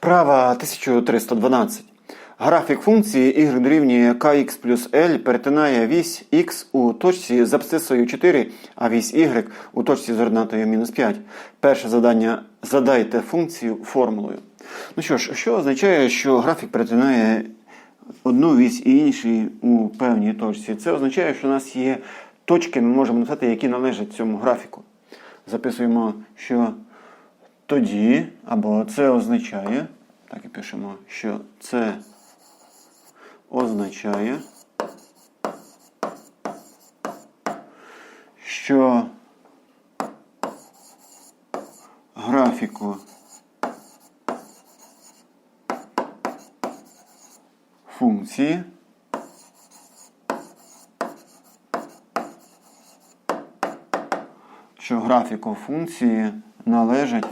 Вправа 1312. Графік функції y дорівнює kx плюс L перетинає вісь x у точці з абсцисою 4, а вісь y у точці з ординатою мінус 5. Перше завдання задайте функцію формулою. Ну що ж, що означає, що графік перетинає одну вісь і інший у певній точці? Це означає, що у нас є точки, ми можемо написати, які належать цьому графіку. Записуємо, що тоді, або це означає, так і пишемо, що це означає, що графіку функції що графіку функції належать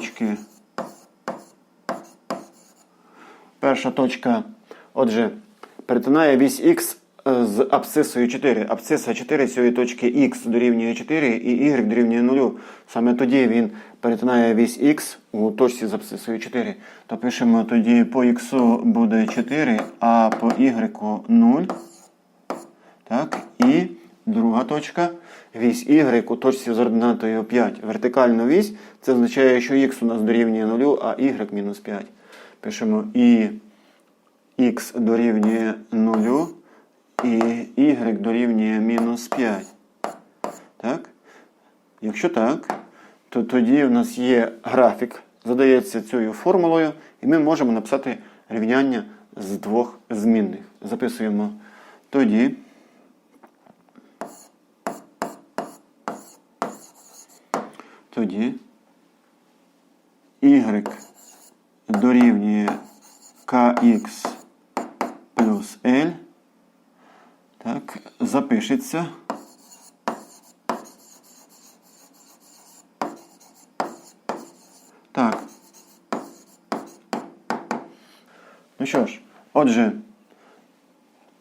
точки. Перша точка, отже, перетинає вісь х з абсцисою 4. Абсциса 4 цієї точки х дорівнює 4 і y дорівнює 0. Саме тоді він перетинає вісь х у точці з абсцисою 4. То пишемо тоді по х буде 4, а по y 0. Так, і друга точка. Вісь y у точці з ординатою 5. Вертикальна вісь. Це означає, що х у нас дорівнює 0, а y мінус 5. Пишемо і х дорівнює 0, і y дорівнює мінус 5. Так? Якщо так, то тоді у нас є графік, задається цією формулою, і ми можемо написати рівняння з двох змінних. Записуємо тоді. Тоді y дорівнює kx плюс L. Так, запишеться. Так. Ну що ж, отже,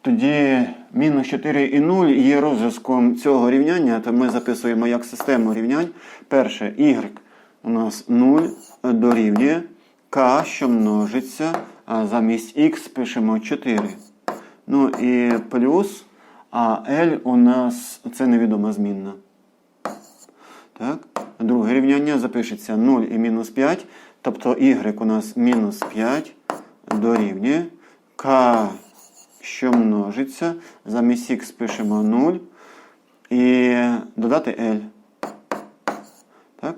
тоді мінус 4 і 0 є розв'язком цього рівняння, то ми записуємо як систему рівнянь. Перше, y у нас 0 дорівнює k, що множиться, а замість x пишемо 4. Ну і плюс, а L у нас це невідома змінна. Так. Друге рівняння запишеться 0 і мінус 5. Тобто y у нас мінус 5 дорівнює k, що множиться. Замість x пишемо 0. І додати L. Так?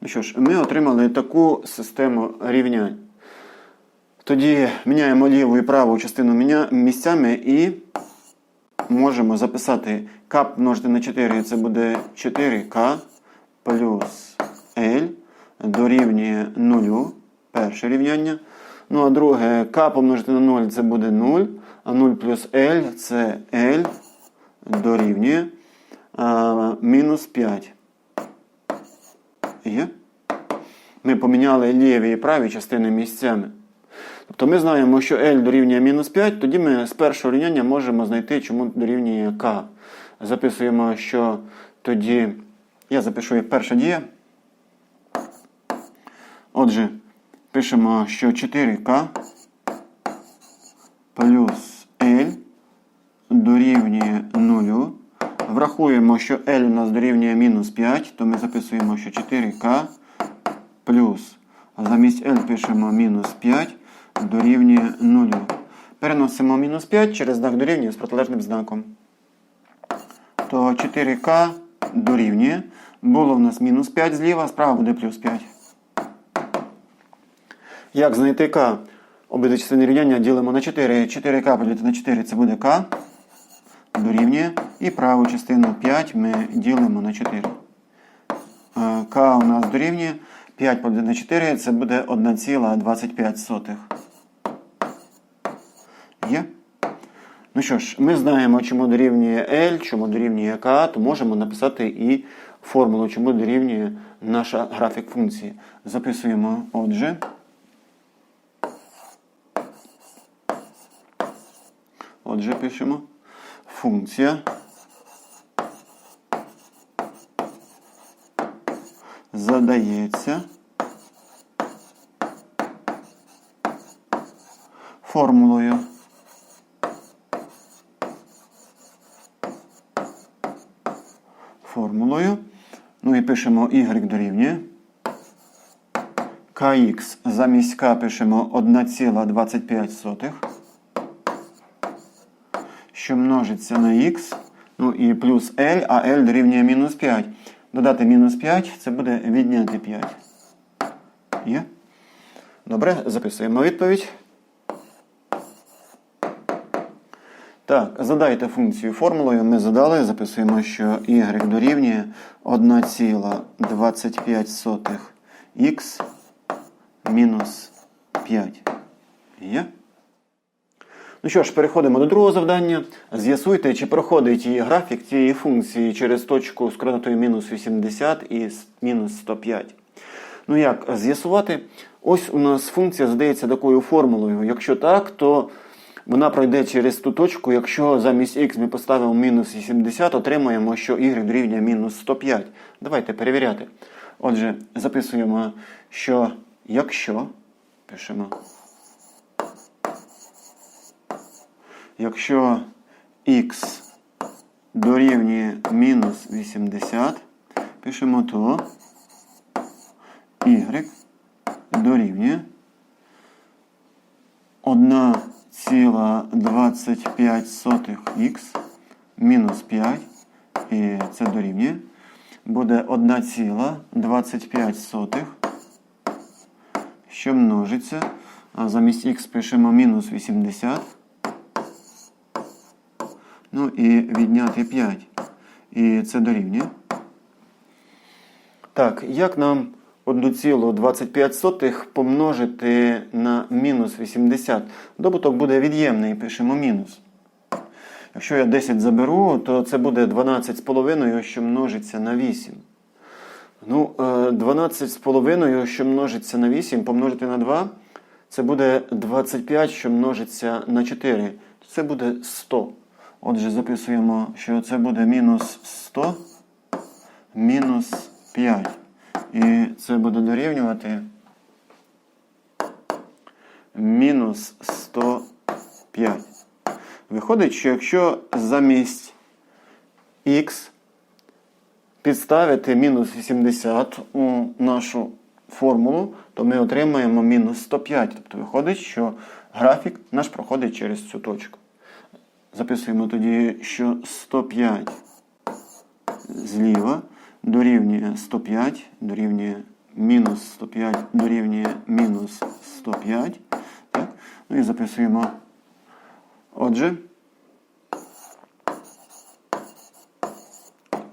Ну що ж, ми отримали таку систему рівнянь. Тоді міняємо ліву і праву частину місцями і можемо записати k помножити на 4, це буде 4k плюс L дорівнює 0, перше рівняння. Ну, а друге k помножити на 0 це буде 0, а 0 плюс L це L дорівнює а, мінус 5. Є? Ми поміняли ліві і праві частини місцями. Тобто ми знаємо, що L дорівнює мінус 5, тоді ми з першого рівняння можемо знайти, чому дорівнює K. Записуємо, що тоді я запишу як перша дія. Отже, пишемо, що 4К плюс L дорівнює 0. Врахуємо, що L у нас дорівнює мінус 5, то ми записуємо, що 4К плюс, а замість L пишемо мінус 5 дорівнює 0. Переносимо мінус 5 через знак дорівнює з протилежним знаком. То 4К дорівнює. Було в нас мінус 5 зліва, справа буде плюс 5. Як знайти К? Обидві частини рівняння ділимо на 4. 4К поділити на 4 це буде К. Дорівнює. І праву частину 5 ми ділимо на 4. К у нас дорівнює. 5 поділити на 4 це буде 1,25. Є? Ну що ж, ми знаємо, чому дорівнює L, чому дорівнює K, то можемо написати і формулу, чому дорівнює наша графік функції. Записуємо, отже. Отже, пишемо функція задається формулою. Формулою. Ну і пишемо y дорівнює. kx замість k пишемо 1,25, що множиться на x. Ну і плюс L, а L дорівнює мінус 5. Додати мінус 5 це буде відняти 5. Є? Добре, записуємо відповідь. Так, задайте функцію формулою. Ми задали, записуємо, що y дорівнює 1,25х мінус 5. Є? Ну що ж, переходимо до другого завдання. З'ясуйте, чи проходить її графік цієї функції через точку з координатою мінус 80 і мінус 105. Ну як з'ясувати? Ось у нас функція задається такою формулою. Якщо так, то вона пройде через ту точку, якщо замість х ми поставимо мінус 80, отримаємо, що y дорівнює мінус 105. Давайте перевіряти. Отже, записуємо, що якщо пишемо. Якщо х дорівнює мінус 80, пишемо то y дорівнює 1,25х мінус 5, і це дорівнює. Буде 1,25, що множиться. А замість х пишемо мінус 80. Ну і відняти 5. І це дорівнює. Так, як нам 1,25 помножити на мінус 80? Добуток буде від'ємний, пишемо мінус. Якщо я 10 заберу, то це буде 12,5, що множиться на 8. Ну, е, 12,5, що множиться на 8, помножити на 2, це буде 25, що множиться на 4. Це буде 100. Отже, записуємо, що це буде мінус 100, мінус 5. І це буде дорівнювати мінус 105. Виходить, що якщо замість х підставити мінус 80 у нашу формулу, то ми отримаємо мінус 105. Тобто виходить, що графік наш проходить через цю точку. Записуємо тоді, що 105 зліва дорівнює 105, дорівнює мінус 105, дорівнює мінус 105. Так? Ну і записуємо. Отже,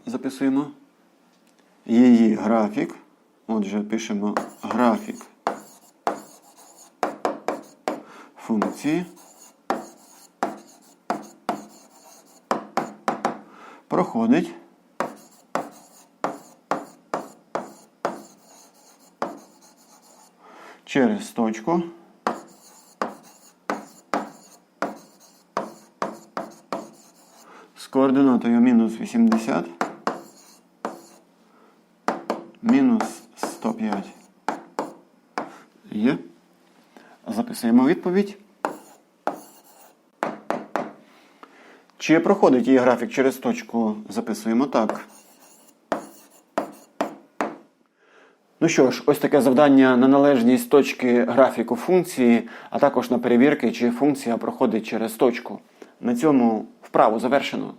записуємо її графік. Отже, пишемо графік функції. Проходить. Через точку. З координатою мінус 80. Мінус 105. Є. Записуємо відповідь. Чи проходить її графік через точку? Записуємо так. Ну що ж, ось таке завдання на належність точки графіку функції, а також на перевірки, чи функція проходить через точку. На цьому вправу завершено.